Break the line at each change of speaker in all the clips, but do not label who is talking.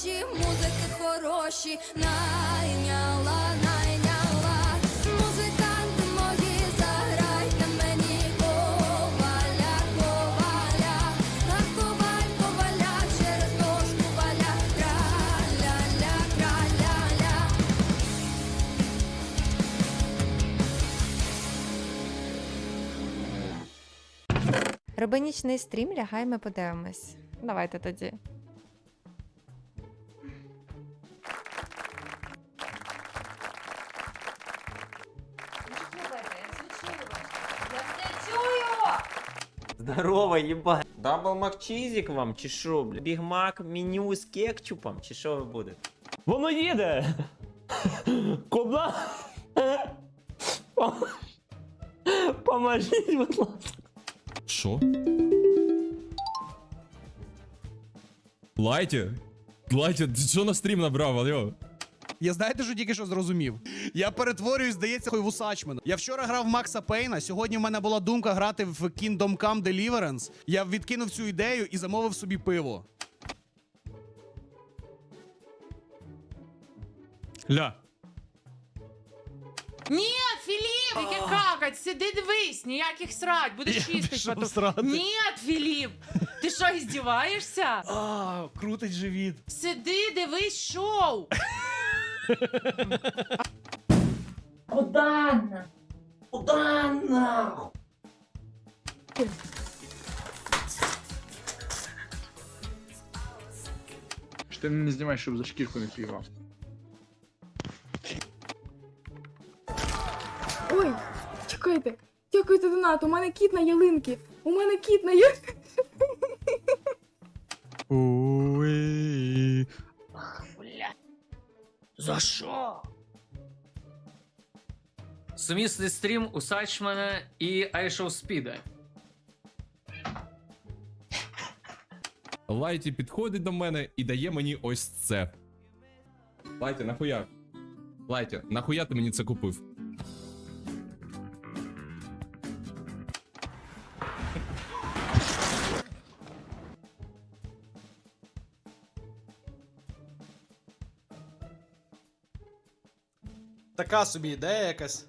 гроші, музики хороші, найняла, найняла. Музиканти мої, заграйте мені коваля, коваля, а коваль, коваля, через дошку валя, краля-ля, краля-ля.
Роби стрім, лягай, ми подивимось. Давайте тоді.
Здорово, єбать. Дабл макчизик вам, чи що, бля? Біг мак меню з кетчупом, чи що ви будете?
Воно їде! Куди? Поможіть, будь ласка.
Що? Лайті? Лайті, ти що на стрім набрав, алло?
Я знаєте, що тільки що зрозумів? Я перетворююсь, здається, в Усачмена. Я вчора грав в Макса Пейна. Сьогодні в мене була думка грати в Kingdom Come Deliverance. Я відкинув цю ідею і замовив собі пиво.
Ля.
Ні, Філіп, яке какать, сиди дивись, ніяких срать, будеш чистить потім.
срати.
Ні, Філіп, ти що, іздіваєшся?
А, крутить живіт.
Сиди, дивись шоу.
Що ти не знімаєш, щоб за шкірку не півав.
Ой, чекайте. Дякуйте донату, у мене кіт на ялинки. У мене кіт на ялинки.
Сумісний стрім у Сачмана і Айшоу Спіда.
Лайті підходить до мене і дає мені ось це. Лайті, нахуя? Лайті, нахуя ти мені це купив?
Така собі ідея якась.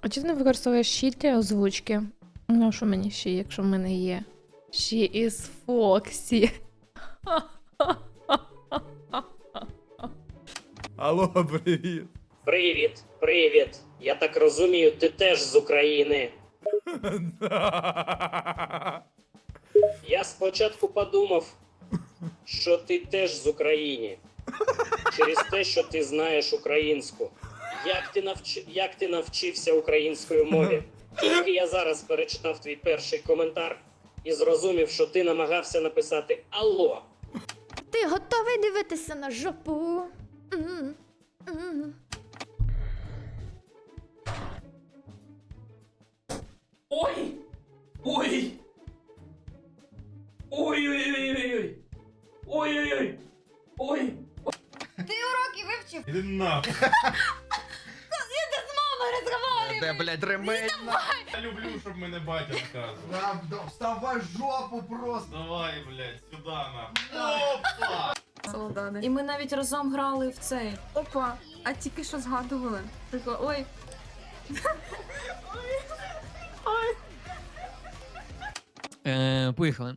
А чи ти не використовуєш щит для озвучки? Ну, що мені ще, якщо в мене є? She is Foxy.
Алло, привіт.
Привіт, привіт. Я так розумію, ти теж з України. Я спочатку подумав, що ти теж з України. Через те, що ти знаєш українську. Як ти, навч... Як ти навчився української мові? Тільки я зараз перечитав твій перший коментар і зрозумів, що ти намагався написати Алло.
Ти готовий дивитися на жопу? М, м.
Ой! Ой! Ой-ой-ой-ой-ой! Ой-ой-ой! Ой!
Ти уроки вивчив?
Іди нахуй.
Де, блядь, ремень?
Я люблю, щоб мене батя наказував.
Вставай жопу просто.
Давай, блядь, сюди нахуй. Опа! Солдати.
І ми навіть разом грали в цей. Опа, а тільки що згадували. Тако, ой.
Е, поїхали.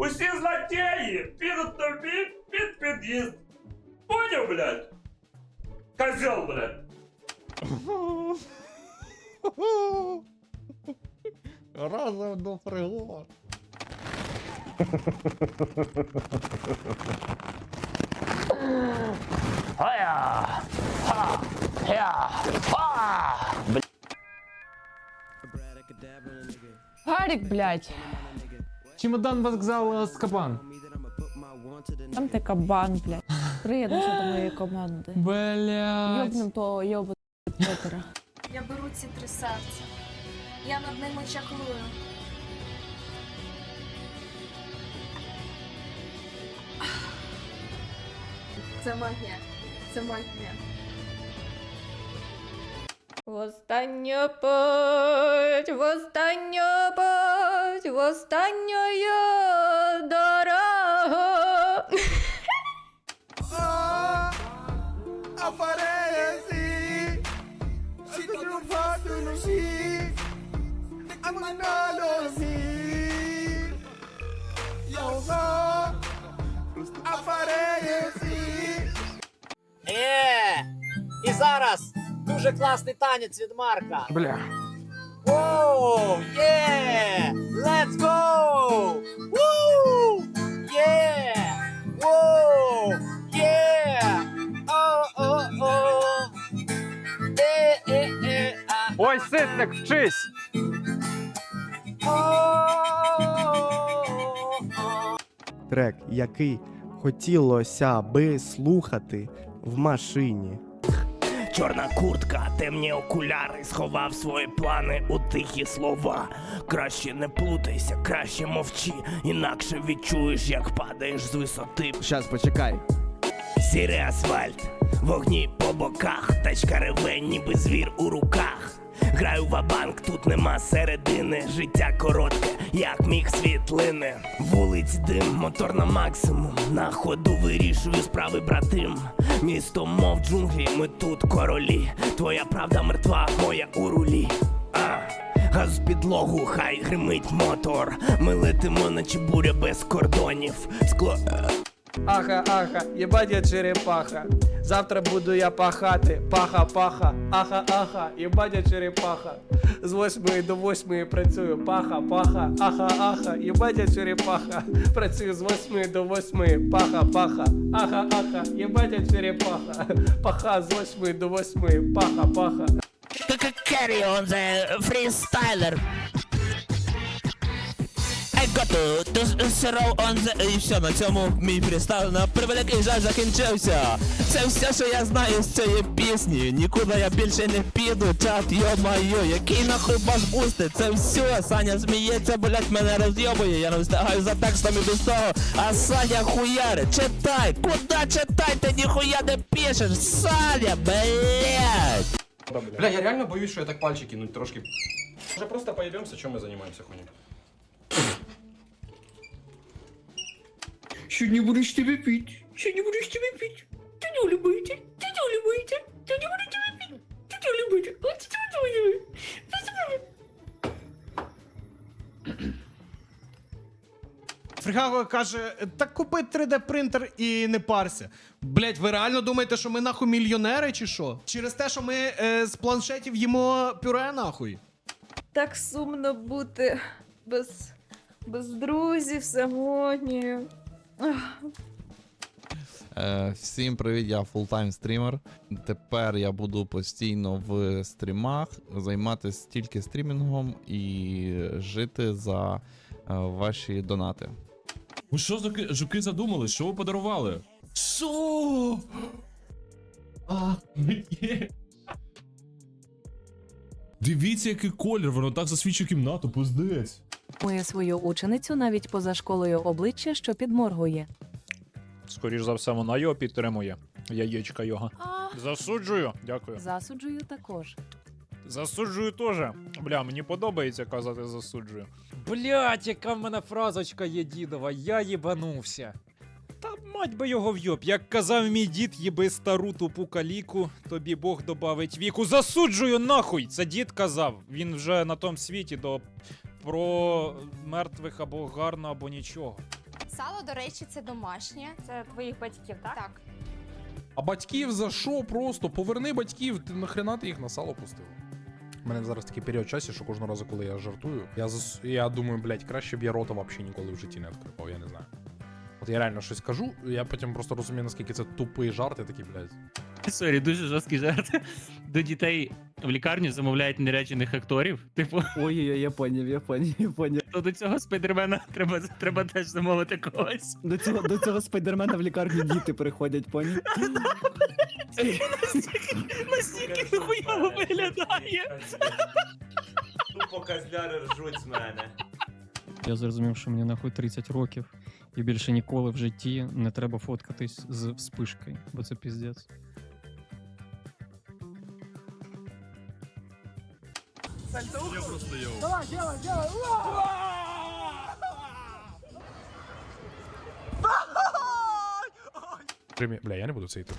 Усі злодії підуть тобі під під'їзд. Поняв, блядь? Козел, блядь.
Разом до пригод.
Ая! Ха! Я! Ха!
Гарік, блядь.
Чемодан вокзал Скабан.
Там ти кабан, блядь.
Приєднуйся до моєї команди.
Блять.
Йобнем то йобу Петера.
Я беру ці три серця. Я над ними чаклую. Це магія. Це магія.
В останню путь, в путь, в останню дорогу.
Е! І зараз дуже класний танець від Марка.
Бля.
Воу! Є! Let's go! Вуу! Є! Воу! Є! О-о-о! Е-е-е! а-
Ой, ситник, вчись!
Трек, який хотілося би слухати в машині.
Чорна куртка, темні окуляри, сховав свої плани у тихі слова. Краще не плутайся, краще мовчи, інакше відчуєш, як падаєш з висоти.
Щас, почекай.
Сірий асфальт, вогні по боках, тачка реве, ніби звір у руках. Граю в банк тут нема середини. Життя коротке, як міг світлини. Вулиць дим, мотор на максимум. На ходу вирішую справи братим. Місто, мов джунглі, ми тут королі. Твоя правда мертва, моя у рулі. А, газ підлогу, хай гримить мотор. Ми летимо, наче буря без кордонів. Скло.
Аха, аха, єбать я черепаха. Завтра буду я пахати. Паха, паха, аха, аха, єбать я черепаха. З восьмої до восьмої працюю. Паха, паха, аха, аха, єбать я черепаха. Працюю з восьмої до восьмої. Паха, паха, аха, аха, єбать я черепаха. Паха з восьмої до восьмої. Паха, паха.
Carry on the freestyler. Got to, to throw on. І все, на цьому мій фрістайл на превеликий жаль закінчився. Це все, що я знаю з цієї пісні. Нікуди я більше не піду, чат, йо-майо, який нахуй бас бусти, це все. Саня сміється, блять, мене розйобує. Я не встигаю за текстом і без того. А Саня хуяри, читай, куди читай, ти ніхуя не пишеш, Саня, блять.
Бля, я реально боюсь, що я так пальчики ну трошки. Може просто поїбемося, чим ми займаємося хуйню.
Сьогодні буду з тебе пить. Сьогодні буду з тебе пить. Ти не любите. Ти не любите. Ти не буду тебе пить. Ти не любите. От ти не любите.
Фрігаго каже: так купи 3D принтер і не парся. Блять, ви реально думаєте, що ми нахуй мільйонери чи що? Через те, що ми е, з планшетів їмо пюре нахуй.
Так сумно бути без, без друзів самотньою.
Е, всім привіт, я фултайм стрімер. Тепер я буду постійно в стрімах займатися тільки стрімінгом і жити за е, ваші донати.
Ви що жуки задумали? Що ви подарували? Що? А. Дивіться, який колір, воно так засвічує кімнату, пиздець.
Моє свою ученицю навіть поза школою обличчя, що підморгує.
Скоріш за все, вона його підтримує. Яєчка його. Засуджую. Дякую.
Засуджую також.
Засуджую теж. Бля, мені подобається казати засуджую.
Блять, яка в мене фразочка є дідова, я їбанувся. Та мать би його вйоб, як казав мій дід, їби стару тупу каліку, тобі Бог добавить віку. Засуджую нахуй! Це дід казав. Він вже на тому світі до про мертвих або гарно, або нічого.
Сало, до речі, це домашнє. Це твоїх батьків, так? Так.
А батьків за що просто? Поверни батьків, ти нахрена ти їх на сало пустив?
У мене зараз такий період часу, що кожного разу, коли я жартую, я зас... я думаю, блядь, краще б я рота взагалі ніколи в житті не відкривав, я не знаю. От я реально щось кажу, я потім просто розумію, наскільки це тупий жарт, і такий, блядь.
Сорі, дуже жорсткий жарт. До дітей в лікарню замовляють наряджених акторів. Типу,
Ой-ой-ой, я поняв, я поняв, я поняв.
то до цього спайдермена треба, треба теж замовити когось.
До цього, до цього спайдермена в лікарню діти приходять, поняв?
Настільки хуйово виглядає.
Тупо козляри ржуть з мене.
Я зрозумів, що мені нахуй 30 років, і більше ніколи в житті не треба фоткатись з вспишкою, бо це піздець.
Бля, я не буду це йти.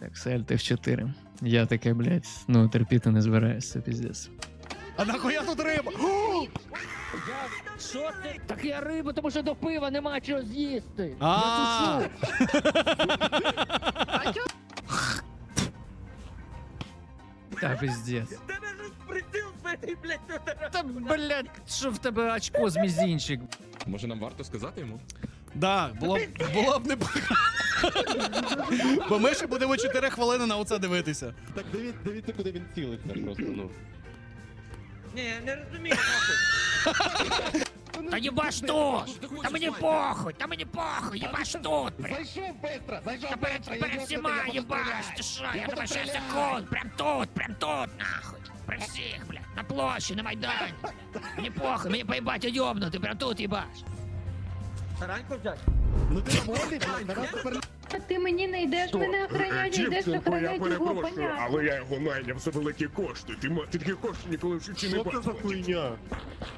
Так, Сель, ти в 4. Я таке, блядь, ну терпіти не збираюся, піздець.
А нахуя тут риба?
Що ти? Так я риба, тому що до пива нема чого з'їсти.
А,
Та піздець. Та, блядь, що в тебе очко з мізінчик?
Може нам варто сказати йому?
да, було б було б не Бо ми ще будемо 4 хвилини на оце дивитися.
Так дивіться, дивіться, куди він цілиться просто, ну.
Та їбаш тут! Та мені похуй, та мені похуй, їбаш тут!
Зайшов быстро, зайшов
Та перед, перед всіма їбаш, ти що, я тебе 6 секунд, прям тут, прям тут, нахуй. При всіх, блядь, на площі, на Майдані. Мені похуй, мені поїбать одьобнути, прям тут їбаш.
Ну ти молодий, зараз тепер
Ти мені не йдеш, мене охороняють, йдеш охороняють його, понятно.
але я його найняв за великі кошти. Ти, ма- ти такі кошти ніколи в житті не
Що це за хуйня?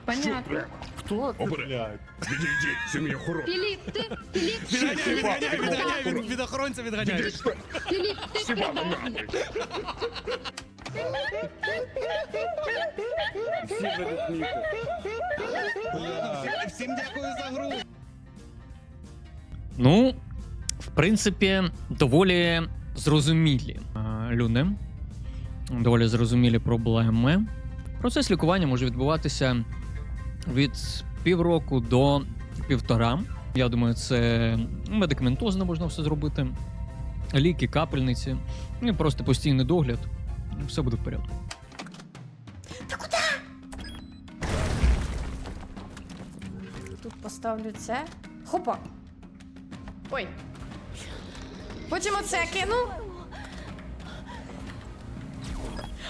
Понятно.
Хто це, блядь?
Відійдіть, це мій охорон.
Філіп, ти, Філіп,
Відганяй, відганяй, відганяй, від, від охоронця відганяй.
Філіп, ти предатель.
Всім дякую за гру.
Ну, в принципі, доволі зрозумілі е, люди, доволі зрозумілі проблеми. Процес лікування може відбуватися від півроку до півтора. Я думаю, це медикаментозно можна все зробити. Ліки, капельниці, ну і просто постійний догляд. Все буде в порядку.
Тут поставлю це. Хопа. Ой. Потім оце кину.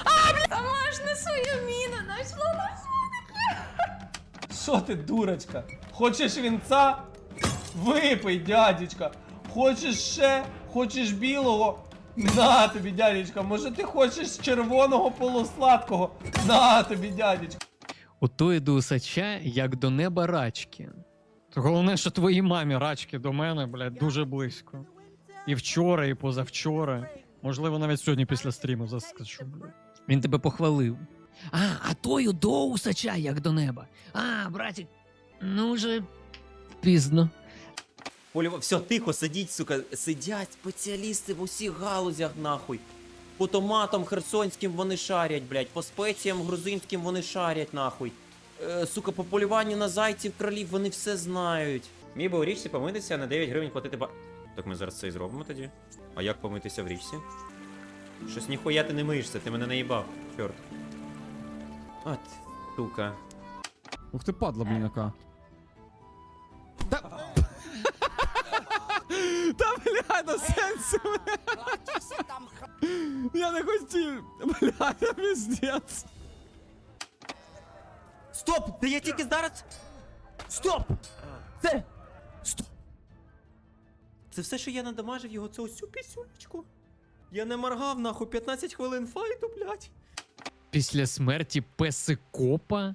А, бля, сама ж не свою міну знайшла на
Що ти, дурочка? Хочеш вінца? Випий, дядечка. Хочеш ще? Хочеш білого? На тобі, дядечка. Може ти хочеш червоного полусладкого? На тобі, дядечка.
Ото до усача, як до неба рачки. Головне, що твоїй мамі рачки до мене, блядь, дуже близько. І вчора, і позавчора. Можливо, навіть сьогодні після стріму заскочу. Він тебе похвалив.
А, а тою до усача, як до неба. А, братик, ну вже
Пізно.
Поліво, все, тихо, сидіть, сука. Сидять спеціалісти в усіх галузях, нахуй. По томатам херсонським вони шарять, блядь, по спеціям грузинським вони шарять, нахуй. Е, сука, по полюванню на зайців кролів вони все знають. Мій би у річці помитися, на 9 гривень платити ба. Так ми зараз це і зробимо тоді. А як помитися в річці? Щось ніхуя ти не миєшся, ти мене наїбав, чорт. От, сука.
Ух ти падла, блін, яка.
Та бля, на сенсі. Я не хотів. Бля, я піздець.
Стоп! Та я тільки зараз. Стоп! Це. Це все, що я надамажив його, це ось цю пісюлечку. Я не моргав, нахуй, 15 хвилин файту, блядь.
Після смерті песикопа.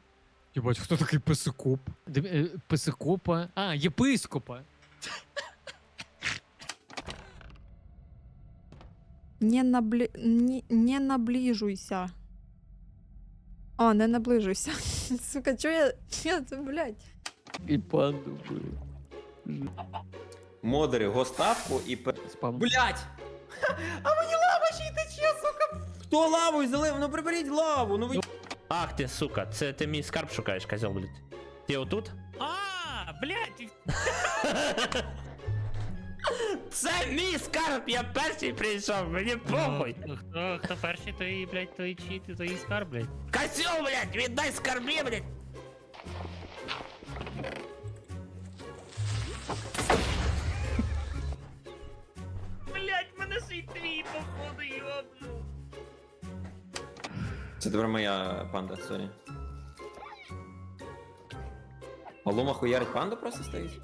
Єбать, хто такий песикоп? Е, Песикопа. А, єпископа.
Не, наблі... не, не наближуйся. А, не наближуйся. Сука, чо я... Я це, блядь.
І паду.
Модери, гоставку і пе.
Спам.
Блять! А мені лава ще й тече, сука! Хто лавою залив? Ну приберіть лаву, ну ви.
Ах ти, сука, це ти мій скарб шукаєш, козел, блядь. Ти отут? А,
блядь!
Це мій скарб, я перший прийшов, мені похуй.
Хто, хто перший, той, блядь, той чит, той скарб, блядь.
Косю, блядь, віддай скарбі. Блядь,
походу, йобну.
Це тепер моя панда, сорі. Лома хуярить панду просто стоїть?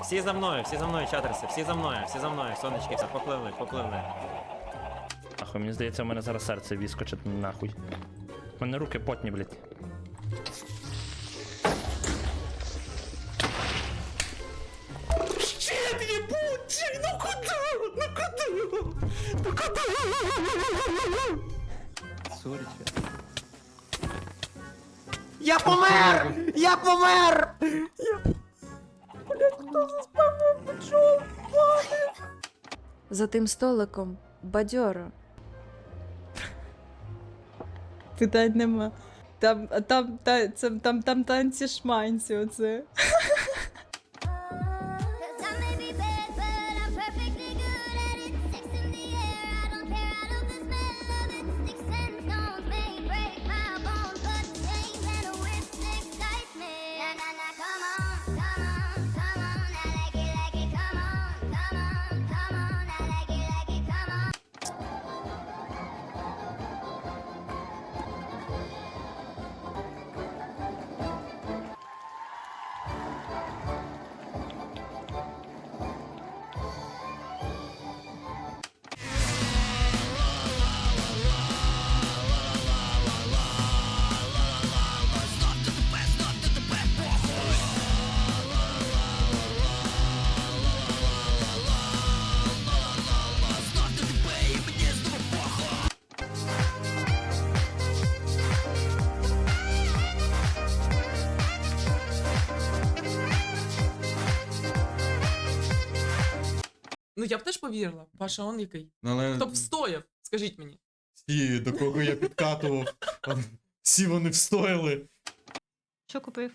Всі за мною, всі за мною, чатерси, всі за мною, всі за мною, сонечки, все, попливли, попливли.
Нахуй, мені здається, у мене зараз серце віскочить нахуй. У мене руки потні, блядь.
Я помер! Я помер!
За тим столиком бадьоро.
Питань нема. Там, там, та, це, там, там танці шманці оце.
Я б теж повірила. Паша, он який.
Але
Хто б встояв? Скажіть мені.
всі, до кого я підкатував, всі вони встояли.
Що купив?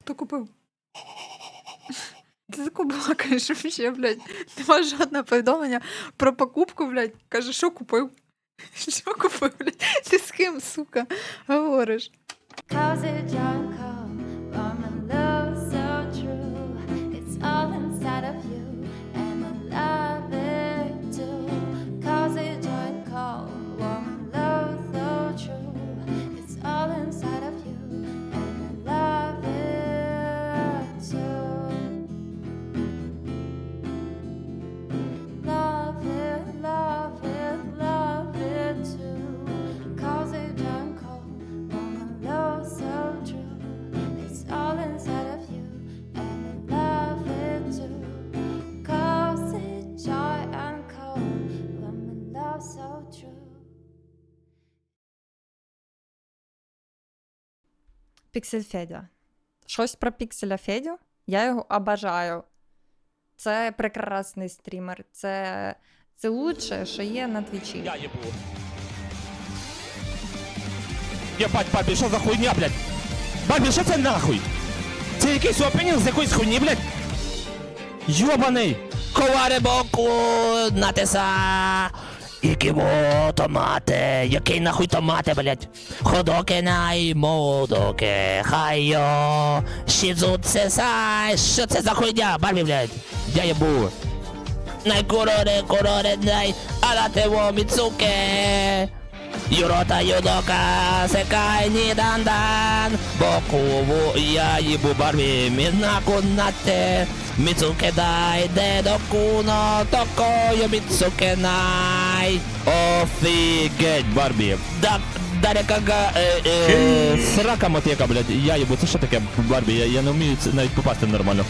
Хто купив? Ти таку балакаєш вообще, блядь. Нема жодного повідомлення про покупку, блядь. Каже, що купив? Що купив, блядь? Ти з ким, сука, говориш?
Cause it don't come
Піксель Федя. Щось про Пікселя Федю? Я його обожаю. Це прекрасний стрімер. Це, це лучше, що є на твічі.
Я ебу. Єбать, бабі, що за хуйня, блядь? Бабі, що це нахуй? Це якийсь опенінг з якоїсь хуйні, блядь? Йобаний! Коваре боку, натиса! Ікімо томате, який нахуй томате, блять. Ходоке най модоке, хайо, шізуце сай, що це за хуйня, барбі, блять. Я єбу. Най короре, короре, най, алате во міцуке. Юрота юдока, секай ні дандан, боку я їбу барбі, мінаку нате, міцуке дай, де до куно, токою міцуке най. Офігеть, барбі. Да, Дарекага, е, е, срака мотека, блядь, я їбу, це що таке, барбі, я, я не вмію навіть попасти нормально.